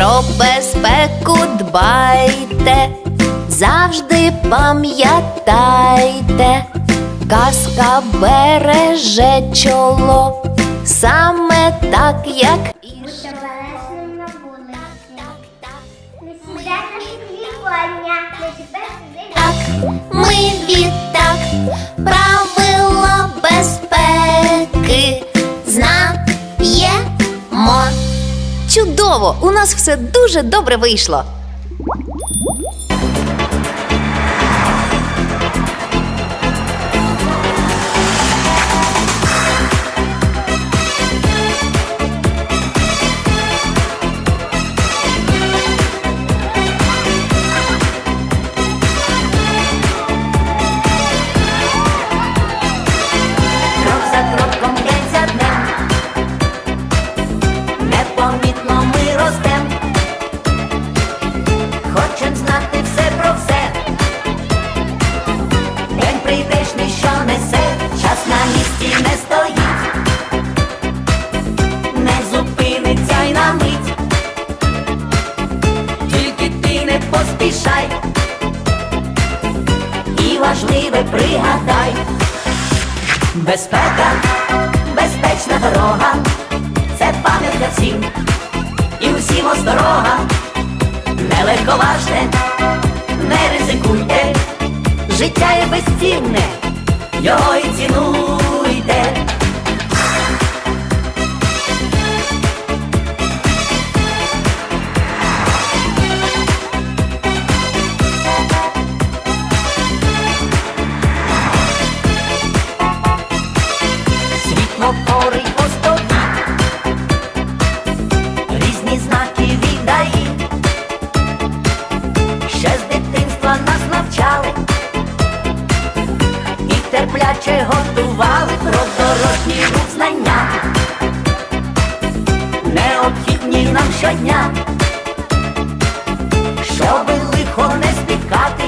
про безпеку дбайте, завжди пам'ятайте, казка береже чоло, саме так, як і на вулиці. Ми відтак Чудово! У нас все дуже добре вийшло. Ростем, хочем знати все про все. День прийдешний, що несе, час на місці не стоїть, не зупиниться й на мить, тільки ти не поспішай, і важливе пригадай. Безпека, безпечна дорога, це пам'ятка всім, і усім осторога, не легковажте, не ризикуйте, життя є безцінне, його і цінуйте. Світлофори постоїть, терпляче готували про дорожній рух знання, необхідні нам щодня, щоби лихо не спіткати,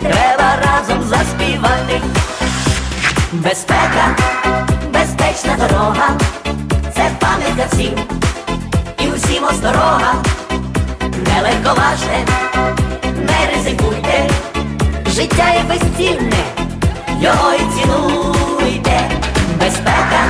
треба разом заспівати. Безпека, безпечна дорога, це пам'ятка всім, і усім осторога, не легковажте, не ризикуйте, життя є безцінне, його і цінуйте. Безпека,